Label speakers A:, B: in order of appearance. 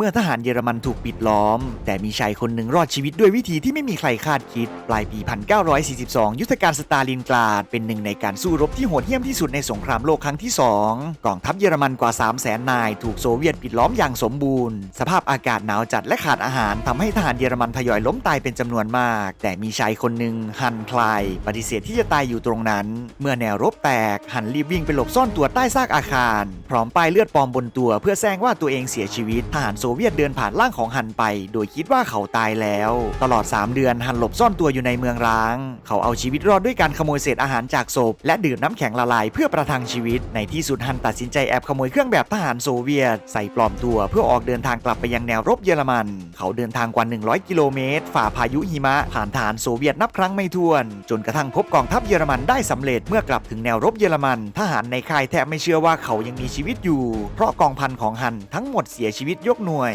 A: เมื่อทหารเยอรมันถูกปิดล้อม แต่มีชายคนหนึ่งรอดชีวิตด้วยวิธีที่ไม่มีใครคาดคิด ปลายปี 1942 ยุทธการสตาลินกราด เป็นหนึ่งในการสู้รบที่โหดเหี้ยมที่สุดในสงครามโลกครั้งที่ 2 กองทัพเยอรมันกว่า 3 0 0แสนนาย ถูกโซเวียตปิดล้อมอย่างสมบูรณ์ สภาพอากาศหนาวจัดและขาดอาหารทำให้ทหารเยอรมันทยอยล้มตายเป็นจำนวนมาก แต่มีชายคนหนึ่งฮันคลายปฏิเสธที่จะตายอยู่ตรงนั้น เมื่อแนวรบแตกฮันรีบวิ่งไปหลบซ่อนตัวใต้ซากอาคาร พร้อมป้ายเลือดปลอมบนตัว เพื่อแซงว่าตัวเองเสียชีวิตทหารโซเวียตเดินผ่านร่างของฮันไป โดยคิดว่าเขาตายแล้ว ตลอด 3 เดือนฮันหลบซ่อนตัวอยู่ในเมืองร้าง เขาเอาชีวิตรอดด้วยการขโมยเศษอาหารจากศพ และดื่มน้ำแข็งละลายเพื่อประทังชีวิต ในที่สุดฮันตัดสินใจแอบขโมยเครื่องแบบทหารโซเวียต ใส่ปลอมตัวเพื่อออกเดินทางกลับไปยังแนวรบเยอรมัน เขาเดินทางกว่า 100 กิโลเมตร ฝ่าพายุหิมะ ผ่านทหารโซเวียตนับครั้งไม่ถ้วน จนกระทั่งพบกองทัพเยอรมันได้สำเร็จเมื่อกลับถึงแนวรบเยอรมัน ทหารในค่ายแทบไม่เชื่อว่าเขายังมีชีวิตอยู่ เพราะกองพันของฮันทั้งหมดเสียชีวิตยกหน่วย